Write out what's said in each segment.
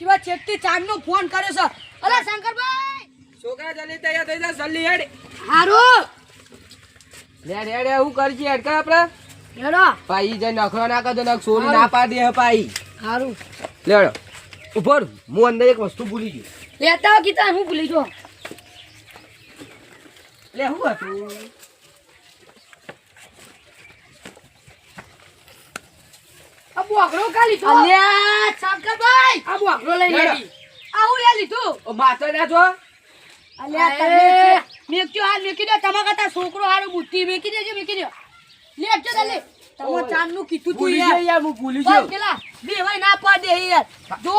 Shiva ચેટલી ચાંદનો phone કર્યો છે. અરે શંકરભાઈ! છોકરા જલ્દી તૈયાર થઈ જા જલ્દી હેડ. હારું. હેડ હેડ હું કરજી હેડ કા આપણે. હેડો. પાઈ જઈ નખરો ના કરતો નખ સોરી ના પાડી હે પાઈ હારું. લેડો ઉપર હું અંદર એક વસ્તુ ભૂલી ગયો. લેતા કીતા કીધા હું ભૂલી ગયો લે હું હતું? આ બોકડો કા લીધો? અલ્યા શંકરભાઈ આ બોકડો લઈ હેડો. આ હું લે લીધું? ઓ માથે ના જો. અલ્યા તમે મેક્યો હાલ મેકી દો તમારા કરતા છોકરો હારું બુદ્ધિ મેકી દેજો મેકી દો લેજો જલ્દી તમે ઓય. ચાંદનું કીધું તું યાર. યાર હું ભૂલી ગયો પેલા બેવાય ના પાડે યાર. જો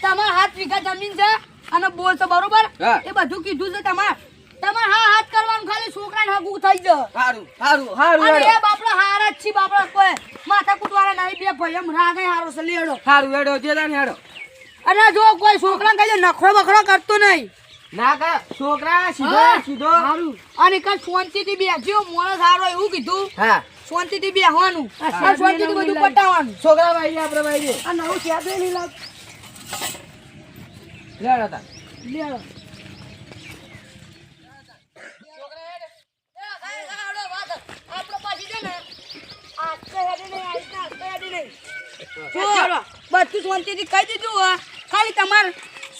તમાર હાથ વીઘા જમીન છે અને બોલ તો બરોબર? એ બધું કીધું છે તમાર. તમાર હા હાથ કરવાનું ખાલી છોકરાને હગું થઈ જાય સારું સારું સારું એ બાપડા હારા જ છી બાપડા કોઈ. માથા બે ભાઈ એમ રાગે હારો છે લેડો. સારું હેડો જે તાને હેડો. અને જો કોઈ છોકરાને કઈ નખરો બખરો કરતો નહીં. ના કા છોકરા સીધો. સીધો. હારું. અને થી શાંતિથી બેસજો મોણસ સારો એવું કીધું. હા. શાંતિથી બેસવાનું અને શાંતિથી બધું પટાવવાનું. છોકરા ભાઈ આપણે ભાઈ આ નવું છે નહીં લાગ લેડો તા લેડો બધું શાંતિથી કહી દીધું ખાલી તમારે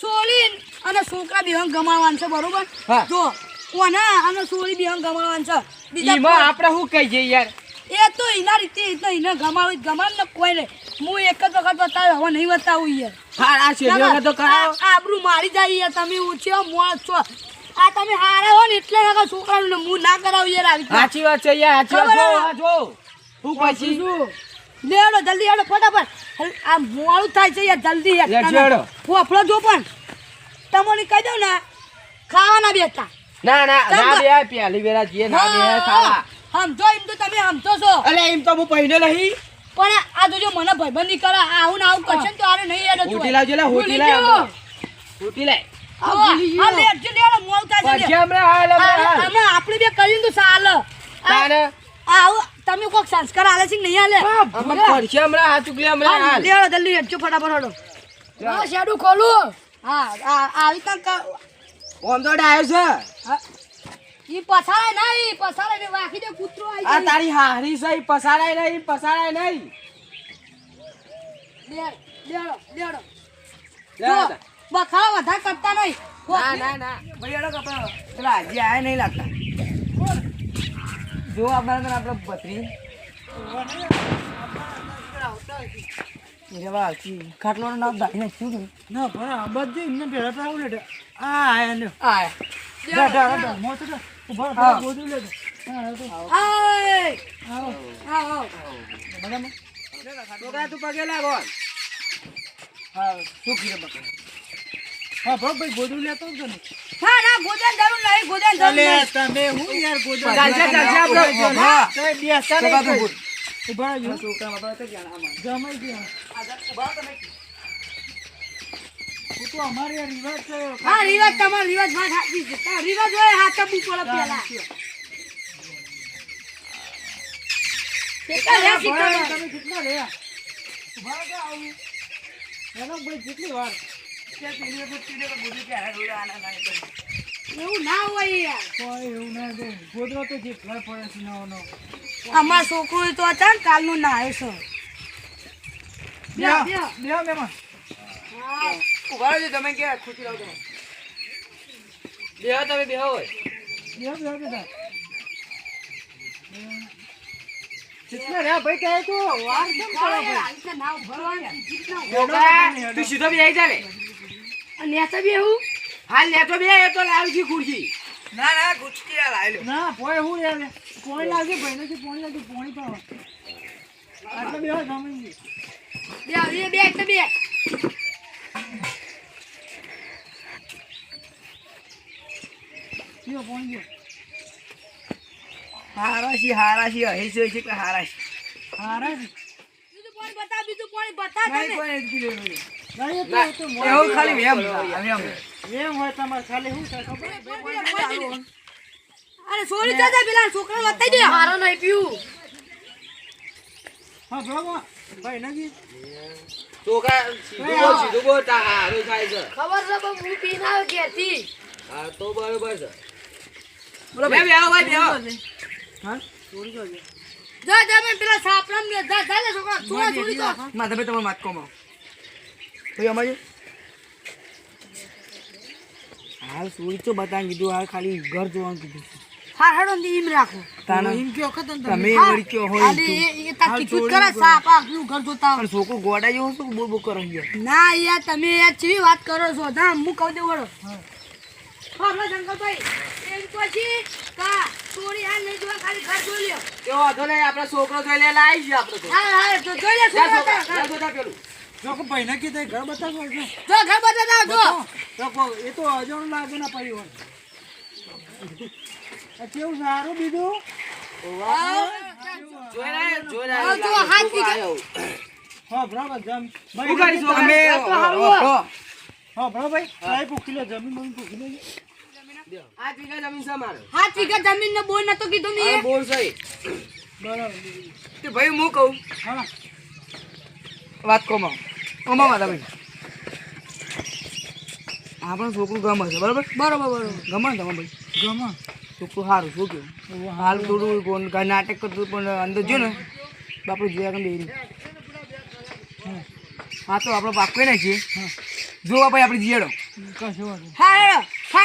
સોલીન અને છોકરા બેહન ગમાવાનું છે બરોબર? જો કોના અને સોળી બેહન ગમાવાનું છે? બીજા આપણે શું કહી યાર? એ તો એના રીતે તો એને ગમાવી ગમાવ ને કોઈ નહીં. હું એક જ વખત બતાવ્યો હવે નહીં બતાવું યાર. હા આ શેરીઓને તો કરાવો. આબરૂ મારી જાય યાર તમે ઉછ્યો મોણ છો. આ તમે હારે હો ને એટલે છોકરાનું હું ના કરાવું યાર આવી. સાચી વાત છે યાર સાચી વાત. જો જો. હું પછી લેડો જલ્દી હેડો ફટાફટ. આ મોડું થાય છે યાર જલ્દી યાર. ફોફળો જો પણ. તમને કહી દઉં ને ખાવાના બેઠા ના ના ના બે પેલી વેરા જીએ ના બે ખાવા. સમજો એમ તો તમે સમજો છો. અલે એમ તો હું પહેને નહીં. પણ આ જોજો મને ભાઈબંધ કરે આવું ના આવું કરશે તો આરે નહીં હેડો હોટી લાવજો લે હોટી લાવ. હોટી લાવ આ આ લેટજો લેડો મોડું થાય છે પછી હમણાં હાલ હમણાં આપણે બે કરીને તો ચાલે આવું તમે કોક સંસ્કાર આલે છે નહીં આલે? પડશે હમણાં હાથ ચૂકલી હમણાં હાલ. લેડો જલ્દી હેડજો ફટાફટ હેડો. હા. શેડું ખોલું. હા આ આવી રીતના ઓમ તો ડાયો છે. ઈ પસારાય નહીં પસારાય ને વાખી દે કૂતરો આવી આ તારી હારી છે ઈ પસારાય નહીં પસારાય નહીં. લેડો લેડો લેડો લે જો, વધારે કરતા નહીં. ના ના ના. ભાઈ એડો કપડા પેલા હજી આયા નહીં લાગતા. જો આપણે આપણે બત્રી રેવા આવતી ખાટલો ના શું ના પણ આ બધે એમને ભેળા તો આવું લેટે આ આયા લ્યો આય. જા જા જા મોતો જા ઊભા હા. રહો લેટે હા હા, આવો આવ. આવ. બરાબર? છોકરા તું પગે લાગો. હા શું કીધું બકા હા ભાઈ ગોદું લેતો જ ને. ગોદાન જરૂર નહીં ગોદાન જરૂર અલે તમે હું યાર આપણે. હા. તો બેસતા નહીં ઊભા રહો. છોકરા બાપા તો ક્યાં આમાં? જમાઈ ગયા. હું તો અમારે રિવાજ છે હા રિવાજ તમારો રિવાજ વાત સાચી છે. રિવાજ હોય હાથ આપવું પડે પેલા. કેટલા તમે રહ્યા? ઊભા રહો, આવું. એનો ભાઈ કેટલી વાર? એવું ના હોય યાર. એવું ના ગોદરો તો જે ઘર પડે છે નવો નવો અમાર છોકરો તો હતા ને કાલનું ના આવ્યો છે બેહો, બેહો. બેહો મહેમાન. ઊભા રહેજો તમે ક્યાં ખુશી તમે બેહો તમે બેહો હોય બેહો, બેહો બેટા. કેટલા રહ્યા ભાઈ કહે તો? વાર કેમ કરો ભાઈ આવી સીધો બી અને નેતા બી હું હાલ લે તો બે એ તો લાવજી ખુરશી. ના ના ગુચકી આ લાવી ના પોય હું યાર પોણી લાવજે ભાઈ નથી પોણી લાવજે પોણી તો આટલે બેહો સમજી બે આવી બે એટલે બે પીઓ પોણી ગયો હારાશી હારાશી હૈસે છે કે હારાશી હારાશી છે. બીજું પોણી બતા બીજું પોણી બતા નહીં તમે. કોઈ નથી ના, એ તો- એ તો મોડું એવું ખાલી થયું. એમ એમ એમ હોય તમારે ખાલી શું થાય ખબર? અરે સોરી દાદા પેલા છોકરા બતાઈ દે મારો નહીં પીવું. હા બરાબર ભાઈ નથી છોકરા સીધું સીધું બોલ તા હારું થાય છે. ખબર છે પણ હું પીને આવ્યો ઘેરથી. હા તો બરોબર છે. બોલો ભાઈ. હા. જા જા મેં પેલા સાપરામાં ને જા જા લે છોકરા. છોડી દો ભાઈ તમારે માત કોમાં. ભાઈ અમારી હાલ સુઈ તો બતાવી કીધું હાલ ખાલી ઘર જોવાનું કીધું હા હાડો ને ઈમ રાખો. એમ કયો વખત ને તમે તમે વળી કયો હોય એ- તાર કીધું કરે. સાપ આખનું ઘર જોતા પણ છોકરો ગોડા જેવો શું બોલ બોલ કરો યાર ના યાર તમે યાર ચેવી વાત કરો છો? ના હું કહું દે વળો. હા. શંકરભાઈ એમ પછી કા ચોરી હાલ લઈ જોવા ખાલી ઘર જોઈ લ્યો. તે વાંધો નહીં આપણે છોકરો જોઈ લે લાવી જ આપણે હા હા તો જોઈ લે છોકરા, જોતા પેલું. જો કે ભાઈને કીધું ઘર બતાવો જો ઘર બતાતા જો તો કો- એ તો અજાણું લાગે ના પડી હોય. આ કેવું સારું બીજું? ભાઈ સાહેબ પૂછી લો જમીન બમીન પૂછી લેજો. આ વીઘા જમીન છે મારે હાથ વીઘા જમીન ને બોલ નતો કીધું આ મેં બોલ છે બરાબર. તે ભાઈ હું કહું? વાત કોમાં? કોમાં માતા ભાઈ પણ છોકરું ગમે છે બરાબર? બરાબર બરાબર. ગમે ને તમે ભાઈ? ગમા. છોકરું સારું શું કહ્યું હાલ થોડું કોણ- કાંઈ નાટક કરતું પણ અંદર જો ને આપણે જોયા કે બેરી હા. તો આપણે બાપ કરી નાખીએ જોવા ભાઈ આપણે કશું હા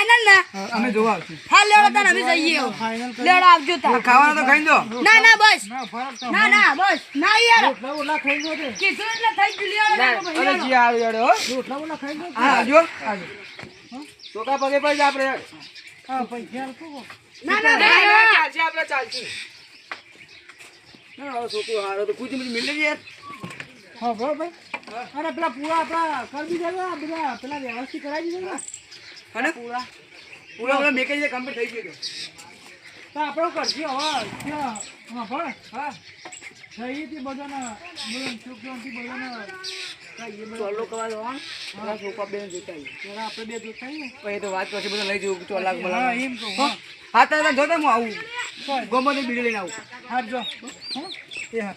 ફાઇનલ ને અમે જોવા આવશું. હા લેડો તાર અમે જઈએ. ફાઇનલ લેડો આવજો તાર. ખાવાનું તો ખાઈ દો. ના ના બસ. ના ના ના બસ. ના યાર. રોટલા બોટલા ખાઈ દો કીધું એટલે થઈ ગયું લેડો લેડો લેડો. જી આવી હો. રોટલા ઓલા ખાઈ દો હા આવજો આવજો છોકરા પગે પર જ આપણે. હા પૈસા આપો ના ના ના, ના, ના. ચાલશે આપણે ચાલશે. ના, છોકરો હારો તો કુદી બધી મિલે યાર. હા બરાબર. અરે પેલા પૂરા આપણા કરી દીધા બધા પેલા વ્યવસ્થિત કરાવી દીધા હતા અને પૂરા. પૂરા પૂરા. મેકે જે કમ્પ્લીટ થઈ ગયો તો આપણે કરશું હવે. ત્યાં હા ભણ હા. હતી બધાના બધા છોકરાઓથી બધાના ચોલ્લો કરવા જવાનું પેલા છોકરા બે જોતા. જરા આપણે બે જોતા. પછી તો વાત પછી બધા લઈ જવું ચોલાક હા બોલાક એમ કહું હા. હા. તો જોતા હું આવું. ગમે તે બીડી લઈને આવું. હા જો. હા એ હા.